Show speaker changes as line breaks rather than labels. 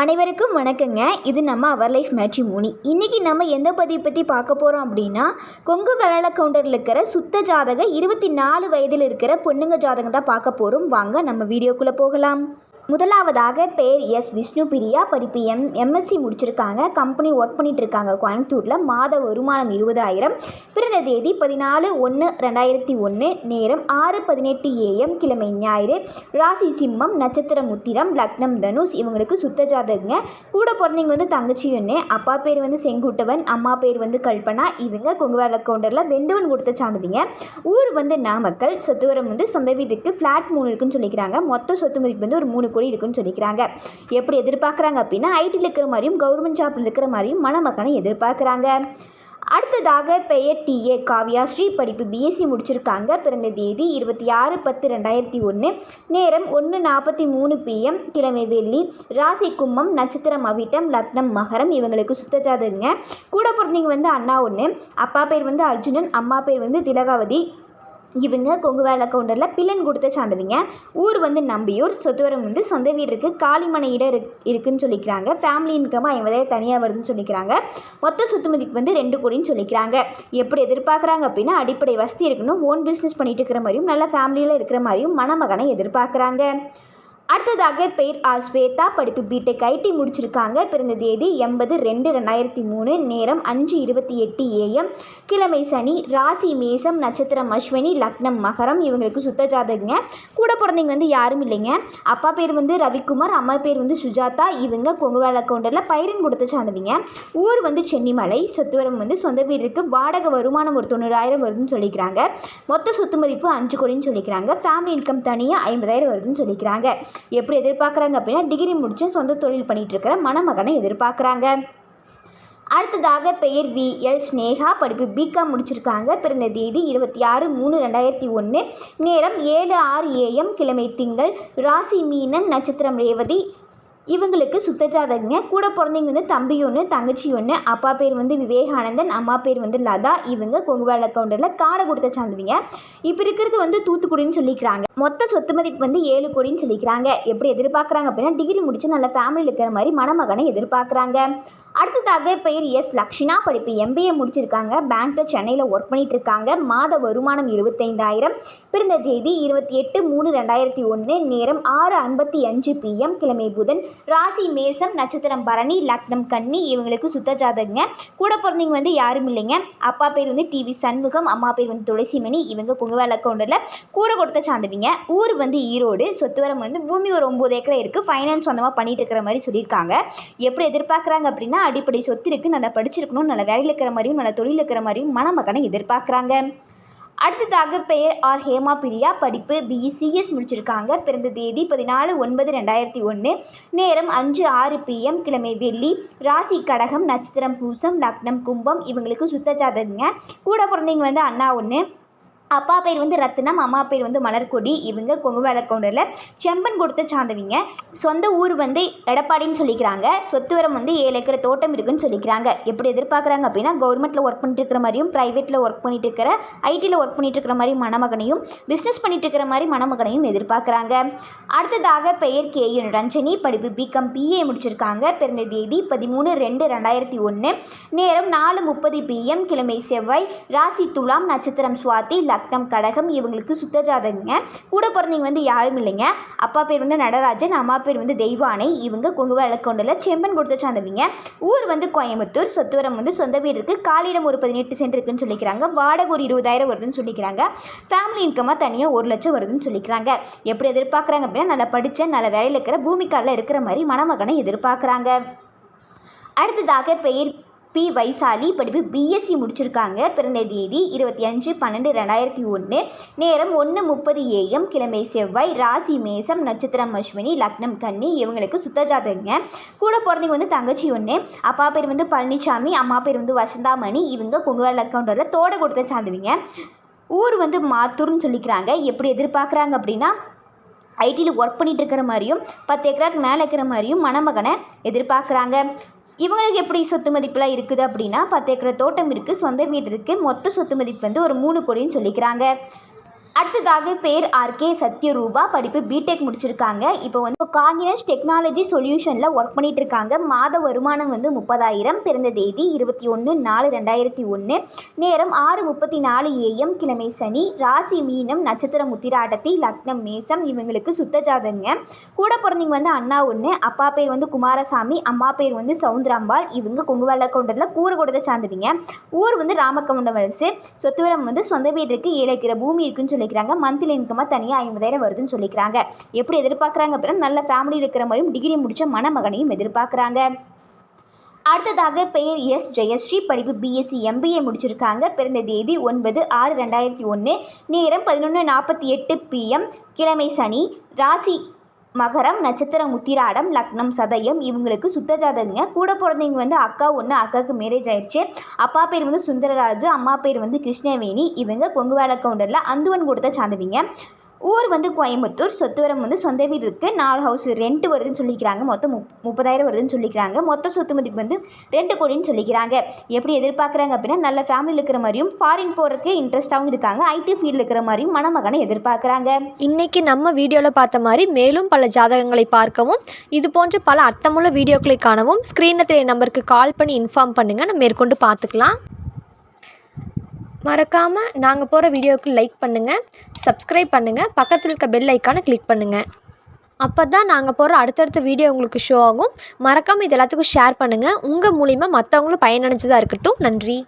அனைவருக்கும் வணக்கங்க. இது நம்ம அவர் லைஃப் மேட்ரிமோனி இன்றைக்கி நம்ம எந்த பதிவை பற்றி பார்க்க போகிறோம் அப்படின்னா கொங்கு வெள்ளல கவுண்டரில் இருக்கிற சுத்த ஜாதக இருபத்தி நாலு வயதில் இருக்கிற பொண்ணுங்க ஜாதகம் தான் பார்க்க போகிறோம் வாங்க நம்ம வீடியோக்குள்ளே போகலாம். முதலாவதாக பேர் எஸ். விஷ்ணு பிரியா படிப்பு எம். எம்எஸ்சி முடிச்சிருக்காங்க. கம்பெனி ஒர்க் பண்ணிட்டு இருக்காங்க கோயம்புத்தூரில். மாத வருமானம் இருபதாயிரம். பிறந்த தேதி பதினாலு ஒன்று ரெண்டாயிரத்தி ஒன்று நேரம் ஆறு பதினெட்டு ஏஎம் கிழமை ஞாயிறு. ராசி சிம்மம் நட்சத்திரம் உத்திரம் லக்னம் தனுஷ். இவங்களுக்கு சுத்த ஜாதகங்க. கூட பிறந்தவங்க வந்து தங்கச்சி ஒன்று அப்பா பேர் வந்து செங்குட்டவன். அம்மா பேர் வந்து கல்பனா. இவங்க கொங்குவேல கவுண்டரில் வெண்டவன் கொடுத்த சார்ந்தவங்க ஊர் வந்து நாமக்கல். சொத்துவரம் வந்து சொந்த வீட்டுக்கு ஃப்ளாட் மூணு இருக்குன்னு சொல்லிக்கிறாங்க. மொத்த சொத்து மதிப்பு வந்து ஒரு மூணு கூடி இருக்குன்னு சொல்லிக்கிறாங்க. எப்படி எதிர்பார்க்குறாங்க அப்படின்னா ஐடியில் இருக்கிற மாதிரியும் கவர்மெண்ட் ஜாப்பில் இருக்கிற மாதிரியும் மணமக்கனை எதிர்பார்க்குறாங்க. அடுத்ததாக பெயர் டி. ஏ. காவ்யா. ஸ்ரீ படிப்பு பிஎஸ்சி முடிச்சிருக்காங்க. பிறந்த தேதி இருபத்தி ஆறு பத்து ரெண்டாயிரத்தி ஒன்று நேரம் ஒன்று நாற்பத்தி மூணு பிஎம் கிழமை வெள்ளி. ராசி கும்பம் நட்சத்திரம் அவிட்டம் லக்னம் மகரம் இவங்களுக்கு சுத்த ஜாதகங்க. கூட பிறந்தவங்க வந்து அண்ணா ஒன்று அப்பா பேர் வந்து அர்ஜுனன். அம்மா பேர் வந்து திலகாவதி. இவங்க கொங்கு வேலை கவுண்டரில் பில்லன் கொடுத்த சார்ந்தவங்க ஊர் வந்து நம்பியூர் சொத்துவரம் வந்து சொந்த வீடு இருக்குது காளிமனை இடம் இரு இருக்குன்னு சொல்லிக்கிறாங்க. ஃபேமிலி இன்கம் ஐம்பதாயிரம் தனியாக வருதுன்னு சொல்லிக்கிறாங்க. மொத்த சொத்து மதிப்பு வந்து ரெண்டு கோடின்னு சொல்லிக்கிறாங்க. எப்படி எதிர்பார்க்குறாங்க அப்படின்னா அடிப்படை வசதி இருக்கணும் ஓன் பிஸ்னஸ் பண்ணிட்டு இருக்கிற மாதிரியும் நல்ல ஃபேமிலியில் இருக்கிற மாதிரியும் மணமகனை எதிர்பார்க்குறாங்க. அடுத்ததாக பெயர் ஆர் ஸ்வேதா. படிப்பு பிடெக் ஐடி முடிச்சிருக்காங்க. பிறந்த தேதி எண்பது ரெண்டு ரெண்டாயிரத்தி மூணு. நேரம் அஞ்சு இருபத்தி எட்டு ஏஎம் கிழமை சனி ராசி மேசம் நட்சத்திரம் அஸ்வினி லக்னம் மகரம். இவங்களுக்கு சுத்த ஜாதகங்க. கூட பிறந்தவங்க வந்து யாரும் இல்லைங்க. அப்பா பேர் வந்து ரவிக்குமார். அம்மா பேர் வந்து சுஜாதா. இவங்க கொங்குவேல கவுண்டரில் பயிரன் கொடுத்த சார்ந்தவங்க. ஊர் வந்து சென்னிமலை. சொத்துவரம் வந்து சொந்த வீடு வாடகை வருமானம் ஒரு தொண்ணூறாயிரம் வருதுன்னு சொல்லிக்கிறாங்க. மொத்த சொத்து மதிப்பு அஞ்சு கோடின்னு சொல்லிக்கிறாங்க. ஃபேமிலி இன்கம் தனியாக ஐம்பதாயிரம் வருதுன்னு சொல்லிக்கிறாங்க. எப்படி எதிர்பார்க்குறாங்க அப்படின்னா டிகிரி முடித்து சொந்த தொழில் பண்ணிகிட்டு மணமகனை எதிர்பார்க்குறாங்க. அடுத்ததாக பெயர் வி. எல். ஸ்னேகா படிப்பு பிகாம் முடிச்சிருக்காங்க. பிறந்த தேதி இருபத்தி ஆறு மூணு ரெண்டாயிரத்தி ஒன்று நேரம் ஏழு ஆறு ஏஎம் கிழமை திங்கள். ராசி மீனன் நட்சத்திரம் ரேவதி. இவங்களுக்கு சுத்த ஜாதகங்க கூட பிறந்தவங்க வந்து தம்பி ஒன்று தங்கச்சி ஒன்று அப்பா பேர் வந்து விவேகானந்தன் அம்மா பேர் வந்து லதா. இவங்க கொங்குவேல கவுண்டரில் காடை கொடுத்த சார்ந்தவங்க இப்போ இருக்கிறது வந்து தூத்துக்குடின்னு சொல்லிக்கிறாங்க. மொத்த சொத்து மதிப்பு வந்து ஏழு கோடின்னு சொல்லிக்கிறாங்க. எப்படி எதிர்பார்க்குறாங்க அப்படின்னா டிகிரி முடிச்சு நல்ல ஃபேமிலியில் இருக்கிற மாதிரி மணமகனை எதிர்பார்க்குறாங்க. அடுத்ததாக பெயர் எஸ் லக்ஷினா படிப்பு எம்பிஏ முடிச்சிருக்காங்க. பேங்க்கில் சென்னையில் ஒர்க் பண்ணிட்டு இருக்காங்க மாத வருமானம் இருபத்தைந்தாயிரம். பிறந்த தேதி இருபத்தி எட்டு மூணு ரெண்டாயிரத்தி ஒன்று நேரம் ஆறு ஐம்பத்தி அஞ்சு பிஎம் கிழமை புதன். ராசி மேசம் நட்சத்திரம் பரணி லக்னம் கன்னி இவங்களுக்கு சுத்த ஜாதகங்க. கூட பிறந்தவங்க வந்து யாரும் இல்லைங்க. அப்பா பேர் வந்து டிவி சண்முகம் அம்மா பேர் வந்து துளசிமணி இவங்க பொங்கவேல அக்கௌண்ட்டில் கூரை கொடுத்த சார்ந்தவங்க ஊர் வந்து ஈரோடு சொத்துவரம் வந்து பூமி ஒரு ஒம்பது ஏக்கரை இருக்குது ஃபைனான்ஸ் சொந்தமாக பண்ணிட்டு இருக்கிற மாதிரி சொல்லியிருக்காங்க. எப்படி எதிர்பார்க்குறாங்க அப்படின்னா அடிப்படை சொத்து இருக்குது நல்லா படிச்சிருக்கணும் நல்ல வேலையில் இருக்கிற மாதிரியும் நல்ல தொழில் இருக்கிற மாதிரியும் மணமக்கனை எதிர்பார்க்குறாங்க. அடுத்ததாக பெயர் ஆர். ஹேமா பிரியா படிப்பு பிஇசிஎஸ் முடிச்சிருக்காங்க. பிறந்த தேதி பதினாலு ஒன்பது ரெண்டாயிரத்தி ஒன்று நேரம் அஞ்சு ஆறு பிஎம் கிழமை வெள்ளி. ராசி கடகம் நட்சத்திரம் பூசம் லக்னம் கும்பம். இவங்களுக்கு சுத்த ஜாதகங்க. கூட பிறந்தவங்க வந்து அண்ணா ஒன்று அப்பா பேர் வந்து ரத்னம் அம்மா பேர் வந்து மலர்கொடி. இவங்க கொங்குவேல கவுண்டரில் செம்பன் கொடுத்த சார்ந்தவங்க. சொந்த ஊர் வந்து எடப்பாடின்னு சொல்லிக்கிறாங்க. சொத்துவரம் வந்து ஏழு ஏக்கர் தோட்டம் இருக்குன்னு சொல்லிக்கிறாங்க. எப்படி எதிர்பார்க்குறாங்க அப்படின்னா கவர்மெண்ட்டில் ஒர்க் பண்ணிட்டு இருக்கிற மாதிரியும் ப்ரைவேட்டில் ஒர்க் பண்ணிட்டு இருக்கிற ஐடியில் ஒர்க் பண்ணிட்டு இருக்கிற மாதிரி மணமகனையும் பிஸ்னஸ் பண்ணிட்டு இருக்கிற மாதிரி மணமகனையும் எதிர்பார்க்குறாங்க. அடுத்ததாக பெயர் கே. என். ரஞ்சனி படிப்பு பிகாம் பிஏ முடிச்சிருக்காங்க. பிறந்த தேதி பதிமூணு ரெண்டு ரெண்டாயிரத்தி ஒன்று நேரம் நாலு முப்பது பிஎம் கிழமை செவ்வாய். ராசி துலாம் நட்சத்திரம் சுவாத்தி லக்னம் கடகம் இவங்களுக்கு சுத்த ஜாதகங்க கூட பிறந்தவங்க வந்து யாரும் இல்லைங்க. அப்பா பேர் வந்து நடராஜன் அம்மா பேர் வந்து தெய்வானை. இவங்க கொங்கு வழக்கொண்டில் செம்பன் கொடுத்த சார்ந்தவங்க ஊர் வந்து கோயம்புத்தூர் சொத்துவரம் வந்து சொந்த வீடு இருக்குது காலிடம் ஒரு பதினெட்டு சென்ட் இருக்குன்னு சொல்லிக்கிறாங்க. வாடகை ஒரு இருபதாயிரம் வருதுன்னு சொல்லிக்கிறாங்க. ஃபேமிலி இன்கமாக தனியாக ஒரு லட்சம் வருதுன்னு சொல்லிக்கிறாங்க. எப்படி எதிர்பார்க்குறாங்க அப்படின்னா நல்லா படித்த நல்ல வேலையில் இருக்கிற பூமிக்காலில் இருக்கிற மாதிரி மணமகனை எதிர்பார்க்குறாங்க. அடுத்ததாக பெயர் பி வைசாலி படிப்பு பிஎஸ்சி முடிச்சிருக்காங்க. பிறந்த தேதி இருபத்தி அஞ்சு பன்னெண்டு ரெண்டாயிரத்தி ஒன்று. நேரம் ஒன்று முப்பது ஏஎம் கிழமை செவ்வாய் ராசி மேசம் நட்சத்திரம் அஸ்வினி லக்னம் கன்னி இவங்களுக்கு சுத்த ஜாதகங்க. கூட பிறந்தவங்க வந்து தங்கச்சி ஒன்று அப்பா பேர் வந்து பழனிசாமி அம்மா பேர் வந்து வசந்தாமணி இவங்க பொங்கல் அக்கௌண்டரில் தோட கொடுத்த சார்ந்துவிங்க. ஊர் வந்து மாத்தூர்னு சொல்லிக்கிறாங்க. எப்படி எதிர்பார்க்குறாங்க அப்படின்னா ஐடியில் ஒர்க் பண்ணிகிட்டு இருக்கிற மாதிரியும் பத்து ஏக்கராக்கு மேலே இருக்கிற மாதிரியும் மணமகனை எதிர்பார்க்குறாங்க. இவங்களுக்கு எப்படி சொத்து மதிப்புலாம் இருக்குது அப்படின்னா பத்து ஏக்கர் தோட்டம் இருக்குது சொந்த வீடு இருக்குது மொத்த சொத்து மதிப்பு வந்து ஒரு மூணு கோடின்னு சொல்லிக்கிறாங்க. அடுத்ததாக பேர் ஆர்கே சத்யரூபா. படிப்பு பிடெக் முடிச்சிருக்காங்க. இப்போ வந்து காங்கினஸ் டெக்னாலஜி சொல்யூஷனில் ஒர்க் பண்ணிட்டு இருக்காங்க மாத வருமானம் வந்து முப்பதாயிரம். பிறந்த தேதி இருபத்தி ஒன்று நாலு ரெண்டாயிரத்தி ஒன்று நேரம் ஆறு முப்பத்தி நாலு ஏஎம் கிழமை சனி. ராசி மீனம் நட்சத்திரம் முத்திராட்டத்தி லக்னம் மேசம் இவங்களுக்கு சுத்த ஜாதகங்க கூட பிறந்தவங்க வந்து அண்ணா ஒன்று அப்பா பேர் வந்து குமாரசாமி. அம்மா பேர் வந்து சவுந்தராம்பாள். இவங்க கொங்குவெள்ள கவுண்டரில் கூறு கொடுத்த சார்ந்தவங்க ஊர் வந்து ராமக்கவுண்டம் வலசு சொத்துவரம் வந்து சொந்த வீடு இருக்குது ஏழு பூமி இருக்குன்னு சொல்லி சொல்லிக்கிறாங்க மந்த்லி இன்கமாக தனியாக ஐம்பதாயிரம் வருதுன்னு சொல்லிக்கிறாங்க. எப்படி எதிர்பார்க்குறாங்க அப்படின்னா நல்ல ஃபேமிலி இருக்கிற மாதிரியும் டிகிரி முடித்த மணமகனையும் எதிர்பார்க்குறாங்க. அடுத்ததாக பெயர் எஸ் ஜெயஸ்ரீ. படிப்பு பிஎஸ்சி எம்பிஏ முடிச்சிருக்காங்க. பிறந்த தேதி ஒன்பது ஆறு ரெண்டாயிரத்தி ஒன்று நேரம் பதினொன்று நாற்பத்தி எட்டு பிஎம் கிழமை சனி. ராசி மகரம் நட்சத்திரம் உத்திராடம் லக்னம் சதயம் இவங்களுக்கு சுத்த ஜாதகங்க. கூட பிறந்தவங்க வந்து அக்கா ஒன்று அக்காவுக்கு மேரேஜ் ஆயிடுச்சு. அப்பா பேர் வந்து சுந்தரராஜு அம்மா பேர் வந்து கிருஷ்ணவேணி. இவங்க கொங்கு வேலை கவுண்டரில் அந்துவன் கொடுத்த சார்ந்தவங்க ஊர் வந்து கோயம்புத்தூர் சொத்துவரம் வந்து சொந்த வீடு இருக்குது நாலு ஹவுஸ் ரெண்ட் வருதுன்னு சொல்லிக்கிறாங்க. மொத்தம் முப் முப்பதாயிரம் வருதுன்னு சொல்லிக்கிறாங்க. மொத்த சொத்து மதிப்பு வந்து ரெண்டு கோடின்னு சொல்லிக்கிறாங்க. எப்படி எதிர்பார்க்குறாங்க அப்படின்னா நல்ல ஃபேமிலியில் இருக்கிற மாதிரியும் ஃபாரின் போகிறதுக்கு இன்ட்ரெஸ்ட்டாகவும் இருக்காங்க. ஐடி ஃபீல்டில் இருக்கிற மாதிரியும் மணமகனை எதிர்பார்க்குறாங்க.
இன்றைக்கி நம்ம வீடியோவில் பார்த்த மாதிரி மேலும் பல ஜாதகங்களை பார்க்கவும் இது போன்ற பல அர்த்தமுள்ள வீடியோக்களை காணவும் ஸ்க்ரீனில் தெரிய நம்பருக்கு கால் பண்ணி இன்ஃபார்ம் பண்ணுங்கள் நம்ம மேற்கொண்டு பார்த்துக்கலாம். மறக்காமல் நாங்கள் போகிற வீடியோவுக்கு லைக் பண்ணுங்கள் சப்ஸ்கிரைப் பண்ணுங்கள் பக்கத்தில் இருக்க பெல் ஐக்கானை கிளிக் பண்ணுங்கள் அப்போ தான் நாங்கள் போகிற அடுத்தடுத்த வீடியோ உங்களுக்கு ஷோ ஆகும். மறக்காமல் இது எல்லாத்துக்கும் ஷேர் பண்ணுங்கள் உங்கள் மூலிமா மற்றவங்களும் பயனடைஞ்சதாக இருக்கட்டும். நன்றி.